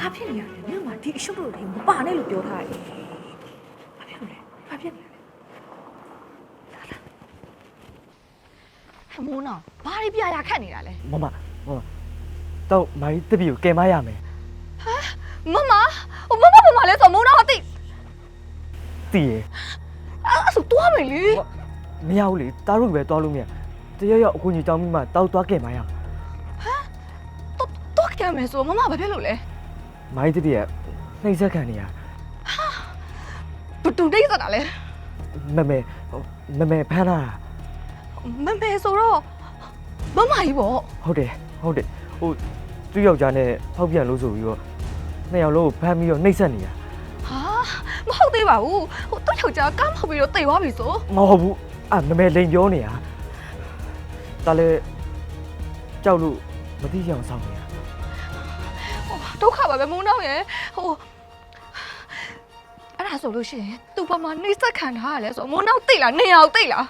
ဘာဖြစ်နေရလဲမြို့မှာဒီအရှုပ်တို့တွေမပါနဲ့လို့ပြောထားတယ်ဘာဖြစ်လဲဘာဖြစ်နေလဲမိုးနောင်ဘာတွေပြရခတ်နေတာလဲမမမမတော့မာကြီးတပီကိုကယ်မရမယ်မမဟိုမမမမလဲဆိုမိုးနောင်အသိတည်ရယ်အဲ့ဒါဆိုတွားမယ်လေမရဘူးလေတားရုပ်ပဲတွားလို့မရတရရောက်အခုညီတောင်းပြီးမှတောက်သွားကယ်မရတော့တော့ကဲမယ်ဆိုမမဘာဖြစ်လို့လဲ မာကြီးတပီကနှိမ့်ဆက်ခံနေရဘသူတိတ်စတာလဲမမဲမမဲဖမ်းလာတာမမဲဆိုတော့မမကြီးပေါ့ဟုတ်တယ်ဟုတ်တယ်ဟိုသူ့ယောက်ျားနဲ့ဖောက်ပြန်လို့ဆိုပြီးတော့နှစ်ယောက်လုံးကိုဖမ်းပြီးတော့နှိမ့်ဆက်နေရဟာမဟုတ်သေးပါဘူးဟိုသူ့ယောက်ျားကားမောက်ပြီးတော့တိတ်သွားပြီဆိုမဟုတ်ဘူးအမမဲလိန်ပြောနေတာဒါလည်းကြောက်လို့မသိကြအောင်စောင့်နေတာဟို ဒုက္ခပါပဲမိုးနောင်ရဲ့ဟိုအဲ့ဒါဆိုလို့ရှိရင်သူ့ဘာမှနှိမ့်ဆက်ခံထားရလဲဆိုမိုးနောင်တိတ်လားနေအောင်တိတ်လား